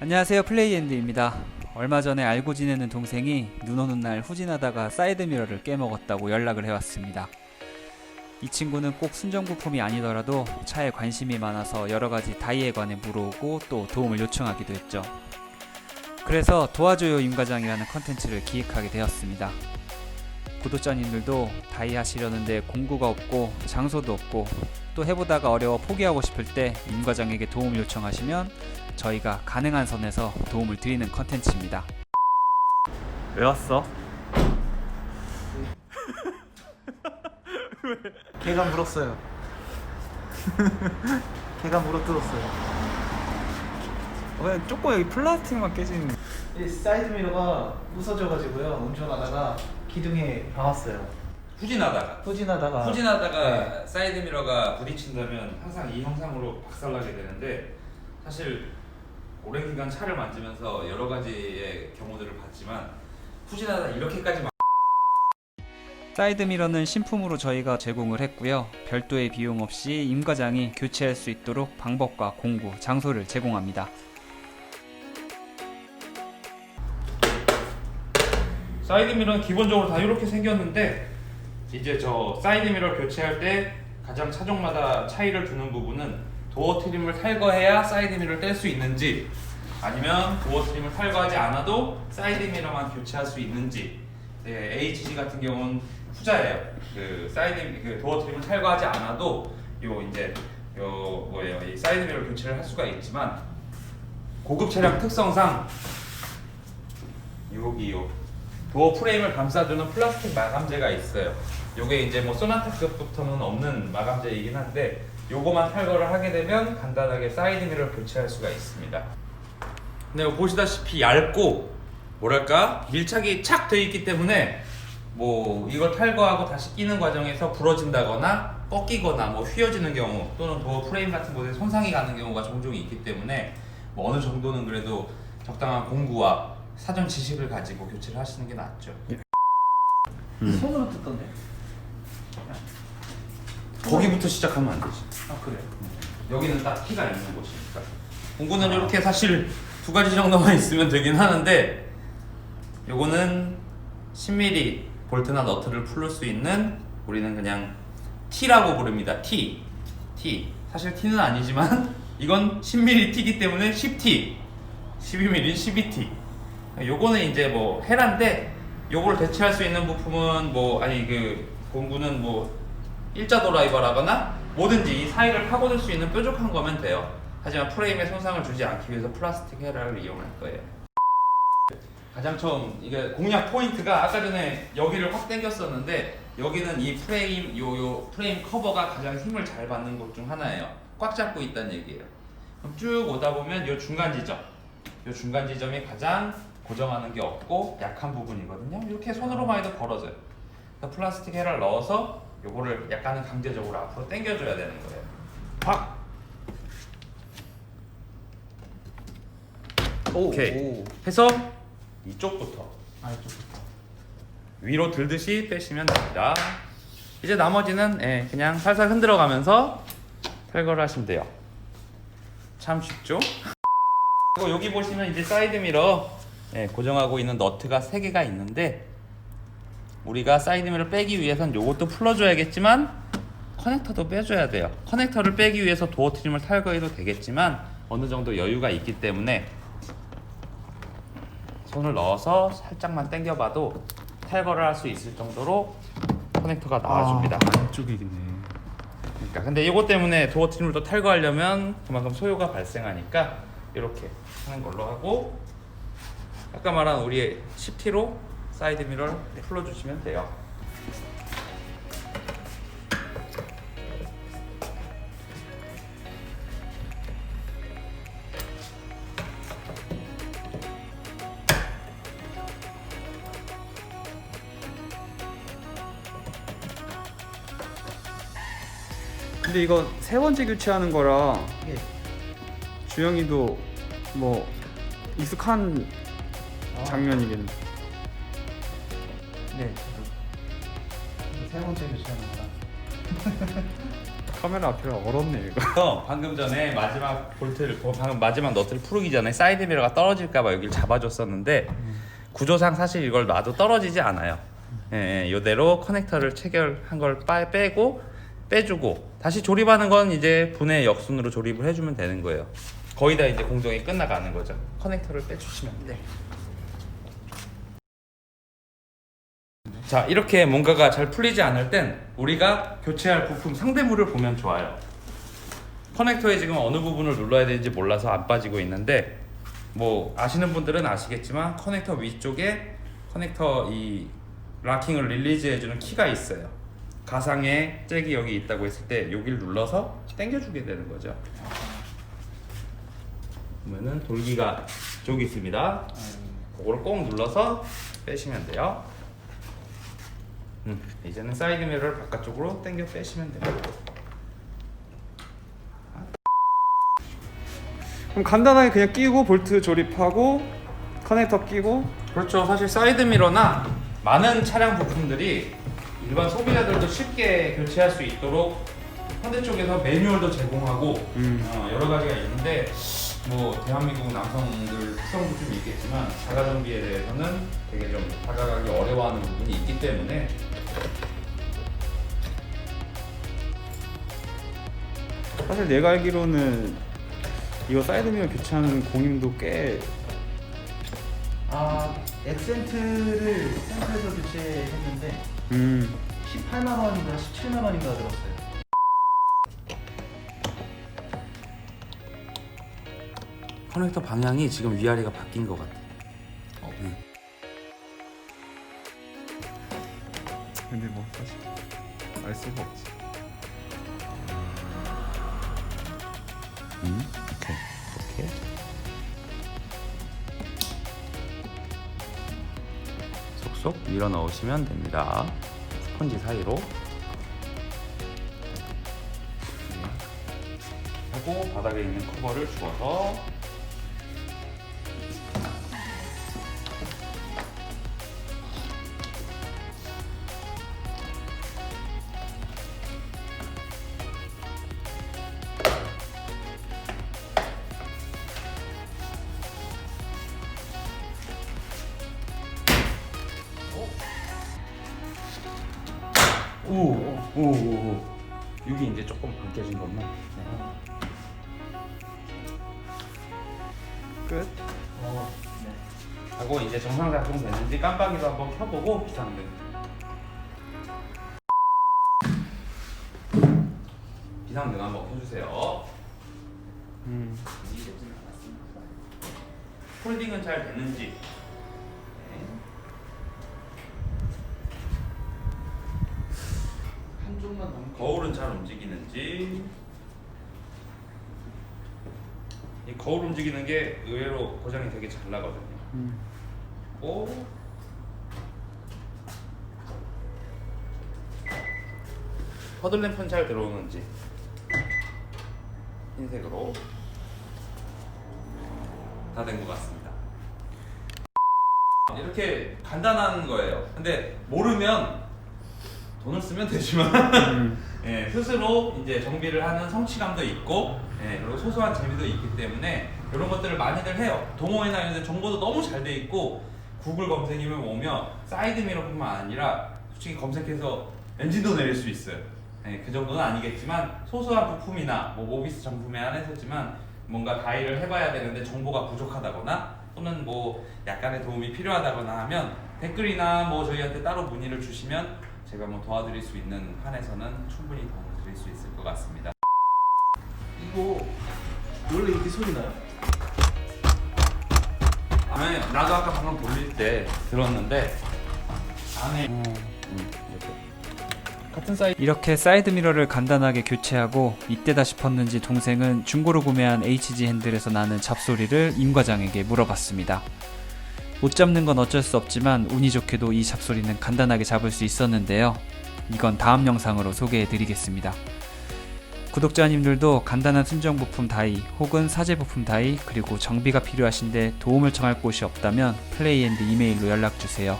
안녕하세요 플레이엔드입니다. 얼마 전에 알고 지내는 동생이 눈 오는 날 후진하다가 사이드미러를 깨먹었다고 연락을 해왔습니다. 이 친구는 꼭 순정 부품이 아니더라도 차에 관심이 많아서 여러가지 다이에 관해 물어오고 또 도움을 요청하기도 했죠. 그래서 도와줘요 임과장이라는 컨텐츠를 기획하게 되었습니다 구독자님들도 다이 하시려는데 공구가 없고 장소도 없고 또 해보다가 어려워 포기하고 싶을 때 임과장에게 도움을 요청하시면 저희가 가능한 선에서 도움을 드리는 컨텐츠입니다. 왜 왔어? 개가 물었어요. 개가 물어뜯었어요. 왜 조금 여기 플라스틱만 깨진 이 사이드 미러가 부서져가지고요. 운전하다가 기둥에 박았어요. 후진하다가 후진하다가 후진하다가 사이드 미러가 부딪힌다면 항상 이 형상으로 박살나게 되는데 사실 오랜 기간 차를 만지면서 여러 가지의 경우들을 봤지만 후진하다 이렇게까지 막 사이드 미러는 신품으로 저희가 제공을 했고요. 별도의 비용 없이 임 과장이 교체할 수 있도록 방법과 공구, 장소를 제공합니다. 사이드 미러는 기본적으로 다 이렇게 생겼는데 이제 저 사이드 미러 교체할 때 가장 차종마다 차이를 두는 부분은 도어 트림을 탈거해야 사이드 미러를 뗄 수 있는지 아니면 도어 트림을 탈거하지 않아도 사이드 미러만 교체할 수 있는지 네, HG 같은 경우는 후자예요. 그 사이드 그 도어 트림을 탈거하지 않아도 요 이제 요 뭐예요 이 사이드 미러 교체를 할 수가 있지만 고급 차량 특성상 여기요 도어 프레임을 감싸주는 플라스틱 마감재가 있어요. 요게 이제 뭐 소나타급부터는 없는 마감재이긴 한데 요거만 탈거를 하게 되면 간단하게 사이드 미러를 교체할 수가 있습니다. 요 보시다시피 얇고 뭐랄까 밀착이 착돼 있기 때문에 뭐 이걸 탈거하고 다시 끼는 과정에서 부러진다거나 꺾이거나 뭐 휘어지는 경우 또는 도어 프레임 같은 곳에 손상이 가는 경우가 종종 있기 때문에 뭐 어느 정도는 그래도 적당한 공구와 사전 지식을 가지고 교체를 하시는 게 낫죠. 손으로 뜯던데. 거기부터 시작하면 안 되지. 아 그래. 여기는 딱 키가 있는 곳이니까. 공구는 이렇게 사실 두 가지 정도만 있으면 되긴 하는데 요거는 10mm 볼트나 너트를 풀을 수 있는 우리는 그냥 T라고 부릅니다. T. T. 사실 T는 아니지만 이건 10mm T기 때문에 10T. 12mm 12T. 요거는 이제 뭐 헤란데 요거를 대체할 수 있는 부품은 뭐 아니 그 공구는 뭐 일자 드라이버라거나 뭐든지 이 사이를 파고들 수 있는 뾰족한 거면 돼요. 하지만 프레임에 손상을 주지 않기 위해서 플라스틱 헤라를 이용할 거예요. 가장 처음 이게 공략 포인트가 아까 전에 여기를 확 당겼었는데 여기는 이 프레임 요 요 프레임 커버가 가장 힘을 잘 받는 곳 중 하나예요. 꽉 잡고 있다는 얘기예요. 그럼 쭉 오다 보면 요 중간 지점, 요 중간 지점이 가장 고정하는 게 없고 약한 부분이거든요. 이렇게 손으로만 해도 벌어져요. 그래서 플라스틱 헤라를 넣어서 요거를 약간은 강제적으로 앞으로 당겨줘야 되는 거예요. 팍! 오. 오케이. 오. 해서 이쪽부터 아 이쪽부터. 위로 들듯이 빼시면 됩니다. 이제 나머지는 예, 그냥 살살 흔들어 가면서 탈거를 하시면 돼요. 참 쉽죠? 그리고 여기 보시면 이제 사이드 미러 예, 고정하고 있는 너트가 3개가 있는데 우리가 사이드 미러 빼기 위해선 요것도 풀어줘야겠지만 커넥터도 빼줘야 돼요. 커넥터를 빼기 위해서 도어 트림을 탈거해도 되겠지만 어느 정도 여유가 있기 때문에 손을 넣어서 살짝만 당겨봐도 탈거를 할 수 있을 정도로 커넥터가 나와줍니다. 안쪽이네. 그러니까 근데 이것 때문에 도어 트림을 또 탈거하려면 그만큼 소요가 발생하니까 이렇게 하는 걸로 하고 아까 말한 우리의 10T로 사이드 미러를 풀어주시면 돼요. 근데 이거 세 번째 교체하는 거라 예. 주영이도 뭐 익숙한 아. 장면이겠네. 네. 세 번째 교체하는 거라. 카메라 앞이라 얼었네 이거. 그래서 방금 전에 마지막 볼트를 어, 방금 마지막 너트를 풀기 전에 사이드 미러가 떨어질까봐 여기를 잡아줬었는데 구조상 사실 이걸 놔도 떨어지지 않아요. 예, 예, 이대로 커넥터를 체결한 걸 빠- 빼고 빼주고 다시 조립하는 건 이제 분해 역순으로 조립을 해주면 되는 거예요. 거의 다 이제 공정이 끝나가는 거죠. 커넥터를 빼주시면 돼. 자 이렇게 뭔가가 잘 풀리지 않을 땐 우리가 교체할 부품 상대물을 보면 좋아요. 커넥터에 지금 어느 부분을 눌러야 되는지 몰라서 안 빠지고 있는데 뭐 아시는 분들은 아시겠지만 커넥터 위쪽에 커넥터 이 락킹을 릴리즈 해주는 키가 있어요. 가상의 잭이 여기 있다고 했을 때 여기를 눌러서 당겨주게 되는 거죠. 그러면은 돌기가 저기 있습니다. 그거를 꼭 눌러서 빼시면 돼요. 음, 이제는 사이드 미러를 바깥쪽으로 당겨 빼시면 됩니다. 그럼 간단하게 그냥 끼고 볼트 조립하고 커넥터 끼고 그렇죠. 사실 사이드 미러나 많은 차량 부품들이 일반 소비자들도 쉽게 교체할 수 있도록 현대 쪽에서 매뉴얼도 제공하고 음. 어, 여러 가지가 있는데 뭐 대한민국 남성들 특성도 좀 있겠지만 자가 정비에 대해서는 되게 좀 다가가기 어려워하는 부분이 있기 때문에 사실 내가 알기로는 이거 사이드 미러 교체하는 공임도 꽤 아 엑센트를 센터에서 교체했는데 음. 18만 원인가 17만 원인가 들었어요. 커넥터 방향이 지금 위아래가 바뀐 것 같아. 근데 뭐 사실 알 수가 없지. 음, 오케이, 이렇게. 속속 밀어 넣으시면 됩니다. 스펀지 사이로. 네. 하고 바닥에 있는 커버를 주워서 오, 오, 오, 오. 여기 이제 조금 벗겨진 것만. 네. 끝. 어, 네. 하고 이제 정상 작동 되는지 깜빡이도 한번 켜보고 비상등. 비상등 한번 켜주세요. 음. 홀딩은 잘 됐는지. 네. 한쪽만 더. 거울은 잘 움직이는지. 이 거울 움직이는 게 의외로 고장이 되게 잘 나거든요. 음. 오. 허들램프는 잘 들어오는지 흰색으로 다 된 것 같습니다. 이렇게 간단한 거예요. 근데 모르면 돈을 쓰면 되지만 음. 예, 스스로 이제 정비를 하는 성취감도 있고 예, 그리고 소소한 재미도 있기 때문에 이런 것들을 많이들 해요. 동호회나 이런 데 정보도 너무 잘 돼 있고 구글 검색이면 오면 사이드 미러뿐만 아니라 솔직히 검색해서 엔진도 내릴 수 있어요. 예, 그 정도는 아니겠지만 소소한 부품이나 뭐 모비스 정품에 한해서지만 뭔가 가위를 해봐야 되는데 정보가 부족하다거나 또는 뭐 약간의 도움이 필요하다거나 하면 댓글이나 뭐 저희한테 따로 문의를 주시면 제가 뭐 도와드릴 수 있는 한에서는 충분히 도움을 드릴 수 있을 것 같습니다. 이거 원래 이렇게 소리 나요? 아니 나도 아까 방금 돌릴 때 들었는데 안에 음, 이렇게 같은 사이즈 이렇게 사이드 미러를 간단하게 교체하고 이때다 싶었는지 동생은 중고로 구매한 HG 핸들에서 나는 잡소리를 임 과장에게 물어봤습니다. 못 잡는 건 어쩔 수 없지만 운이 좋게도 이 잡소리는 간단하게 잡을 수 있었는데요. 이건 다음 영상으로 소개해 드리겠습니다. 구독자님들도 간단한 순정 부품 다이 혹은 사제 부품 다이 그리고 정비가 필요하신데 도움을 청할 곳이 없다면 플레이앤드 이메일로 연락 주세요.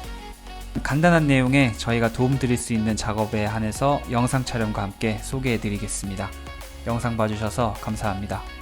간단한 내용에 저희가 도움드릴 수 있는 작업에 한해서 영상 촬영과 함께 소개해 드리겠습니다. 영상 봐주셔서 감사합니다.